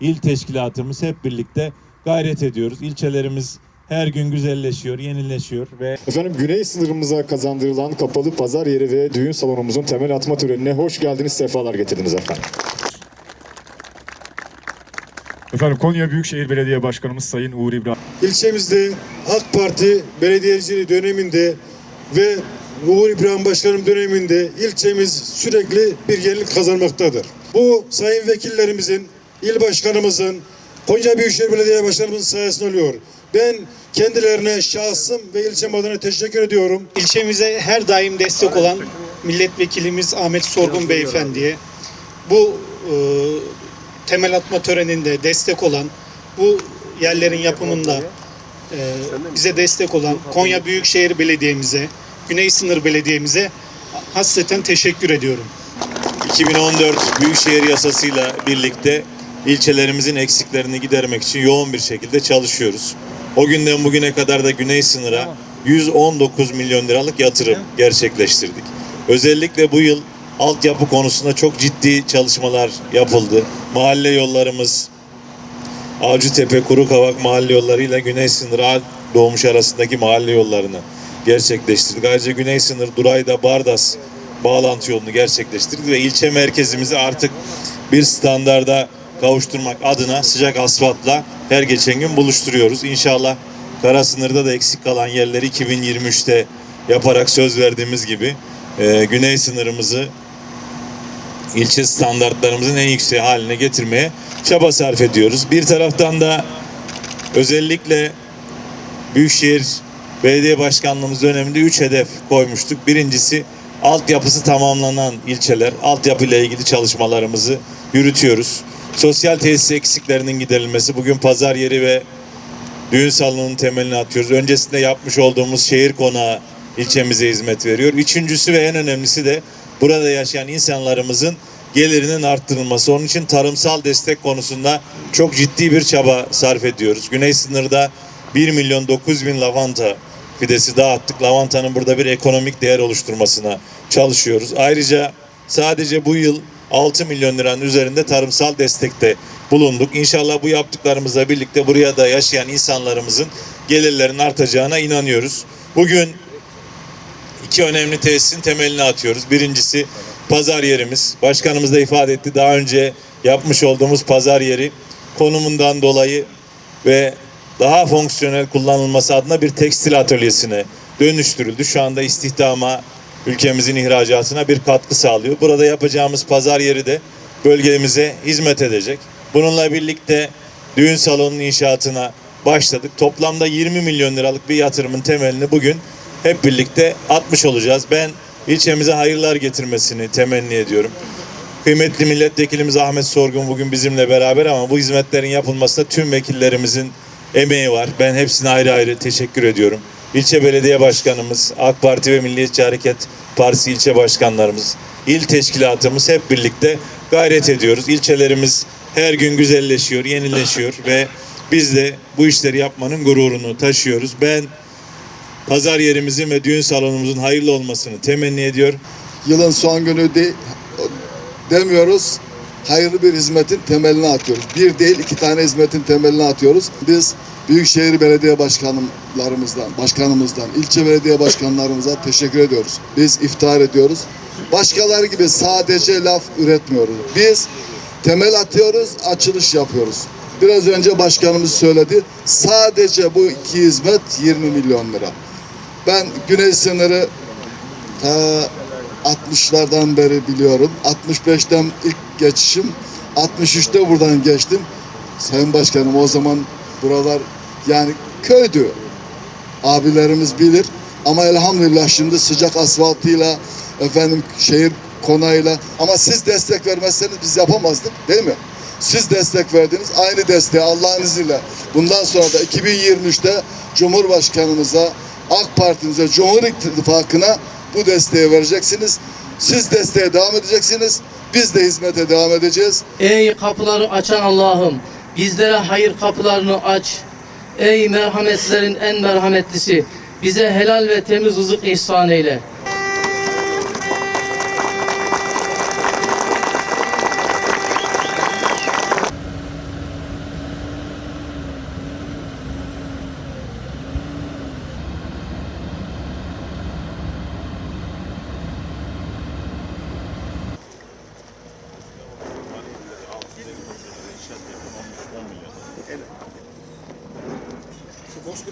İl teşkilatımız hep birlikte gayret ediyoruz. İlçelerimiz her gün güzelleşiyor, yenileşiyor ve Efendim güney sınırımıza kazandırılan kapalı pazar yeri ve düğün salonumuzun temel atma törenine hoş geldiniz, sefalar getirdiniz efendim. Efendim Konya Büyükşehir Belediye Başkanımız Sayın Uğur İbrahim. İlçemizde AK Parti belediyeciliği döneminde ve Uğur İbrahim Başkanım döneminde ilçemiz sürekli bir yenilik kazanmaktadır. Bu sayın vekillerimizin, il başkanımızın, Konya Büyükşehir Belediye Başkanımızın sayesinde oluyor. Ben kendilerine şahsım ve ilçem adına teşekkür ediyorum. İlçemize her daim destek olan milletvekilimiz Ahmet Sorgun Beyefendi'ye bu e, temel atma töreninde destek olan, bu yerlerin yapımında e, bize destek olan Konya Büyükşehir Belediye'mize, Güney Sınır Belediye'mize hasreten teşekkür ediyorum. 2014 Büyükşehir Yasası'yla birlikte ilçelerimizin eksiklerini gidermek için yoğun bir şekilde çalışıyoruz. O günden bugüne kadar da güney sınıra 119 milyon liralık yatırım gerçekleştirdik. Özellikle bu yıl altyapı konusunda çok ciddi çalışmalar yapıldı. Mahalle yollarımız, Avcıtepe, Kurukavak mahalle yollarıyla güney sınıra doğmuş arasındaki mahalle yollarını gerçekleştirdik. Ayrıca güney sınır Duray'da Bardas bağlantı yolunu gerçekleştirdik ve ilçe merkezimizi artık bir standarda kavuşturmak adına sıcak asfaltla her geçen gün buluşturuyoruz. İnşallah kara sınırda da eksik kalan yerleri 2023'te yaparak söz verdiğimiz gibi e, güney sınırımızı ilçe standartlarımızın en yüksek haline getirmeye çaba sarf ediyoruz. Bir taraftan da özellikle Büyükşehir Belediye Başkanlığımız döneminde 3 hedef koymuştuk. Birincisi altyapısı tamamlanan ilçeler, altyapıyla ilgili çalışmalarımızı yürütüyoruz. Sosyal tesis eksiklerinin giderilmesi, bugün pazar yeri ve düğün salonunun temelini atıyoruz. Öncesinde yapmış olduğumuz şehir konağı ilçemize hizmet veriyor. Üçüncüsü ve en önemlisi de burada yaşayan insanlarımızın gelirinin arttırılması. Onun için tarımsal destek konusunda çok ciddi bir çaba sarf ediyoruz. Güney sınırda 1 milyon 900 bin lavanta fidesi dağıttık. Lavantanın burada bir ekonomik değer oluşturmasına çalışıyoruz. Ayrıca sadece bu yıl 6 milyon liranın üzerinde tarımsal destekte bulunduk. İnşallah bu yaptıklarımızla birlikte buraya da yaşayan insanlarımızın gelirlerinin artacağına inanıyoruz. Bugün iki önemli tesisin temelini atıyoruz. Birincisi pazar yerimiz. Başkanımız da ifade etti. Daha önce yapmış olduğumuz pazar yeri konumundan dolayı ve daha fonksiyonel kullanılması adına bir tekstil atölyesine dönüştürüldü. Şu anda istihdama, ülkemizin ihracatına bir katkı sağlıyor. Burada yapacağımız pazar yeri de bölgemize hizmet edecek. Bununla birlikte düğün salonunun inşaatına başladık. Toplamda 20 milyon liralık bir yatırımın temelini bugün hep birlikte atmış olacağız. Ben ilçemize hayırlar getirmesini temenni ediyorum. Kıymetli milletvekilimiz Ahmet Sorgun bugün bizimle beraber ama bu hizmetlerin yapılmasında tüm vekillerimizin emeği var. Ben hepsine ayrı ayrı teşekkür ediyorum. İlçe belediye başkanımız, AK Parti ve Milliyetçi Hareket Partisi ilçe başkanlarımız, il teşkilatımız hep birlikte gayret ediyoruz. İlçelerimiz her gün güzelleşiyor, yenileşiyor ve biz de bu işleri yapmanın gururunu taşıyoruz. Ben pazar yerimizin ve düğün salonumuzun hayırlı olmasını temenni ediyor. yılın son günü de, demiyoruz. Hayırlı bir hizmetin temelini atıyoruz. Bir değil iki tane hizmetin temelini atıyoruz. Biz Büyükşehir Belediye Başkanlarımızdan, başkanımızdan, ilçe belediye başkanlarımıza teşekkür ediyoruz. Biz iftihar ediyoruz. Başkaları gibi sadece laf üretmiyoruz. Biz temel atıyoruz, açılış yapıyoruz. Biraz önce başkanımız söyledi. Sadece bu iki hizmet 20 milyon lira. Ben güney sınırı ta 60'lardan beri biliyorum. 65'ten ilk geçişim. 63'te buradan geçtim. Sayın Başkanım o zaman buralar yani köydü. Abilerimiz bilir. Ama elhamdülillah şimdi sıcak asfaltıyla efendim şehir konağıyla ama siz destek vermezseniz biz yapamazdık değil mi? Siz destek verdiniz. Aynı desteği Allah'ın izniyle bundan sonra da 2023'te Cumhurbaşkanımıza, AK Parti'mize, Cumhur İttifakı'na bu desteği vereceksiniz. Siz desteğe devam edeceksiniz. Biz de hizmete devam edeceğiz. Ey kapıları açan Allah'ım bizlere hayır kapılarını aç. Ey merhametlerin en merhametlisi bize helal ve temiz rızık ihsan eyle.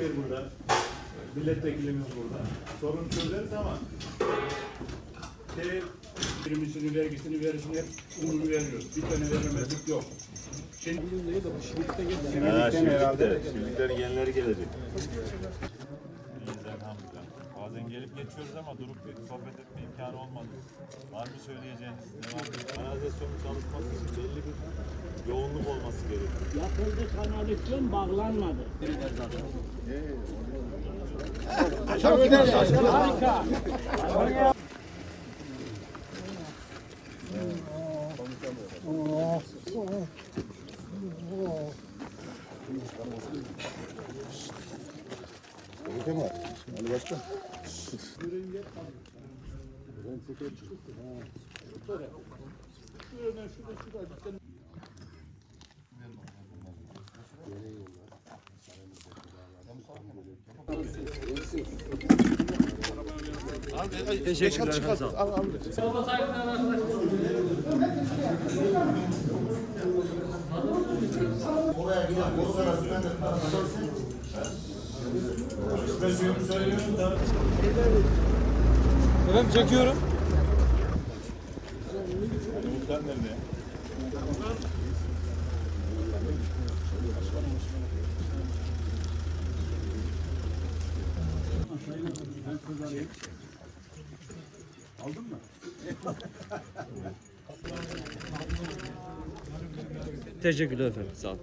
şey burada. Milletvekilimiz burada. Sorun çözeriz ama şey, birimizin vergisini verirsinler, umunu veriyoruz. Bir tane veremezlik yok. Şimdi Ha, şimdilik de, şimdiliklerin yenileri gelecek. İyiyiz elhamdülillah. Bazen gelip geçiyoruz ama durup bir sohbet etme imkanı olmadı. Var mı söyleyeceğiniz? Devam Kanalizasyonun çalışması için belli bir yoğunluk olması gerekiyor. Yapıldı kanalizasyon bağlanmadı. Harika. Öte mi var? Ali Başkan. Ben çeker çıktım. Şurada. Şurada, şurada, şurada. Teşekkürler. Sağ saygılar arkadaşlar. Oraya giden bozuk arasından da Efendim çekiyorum. Muhtar nerede? Teşekkürler efendim. Sağ olun.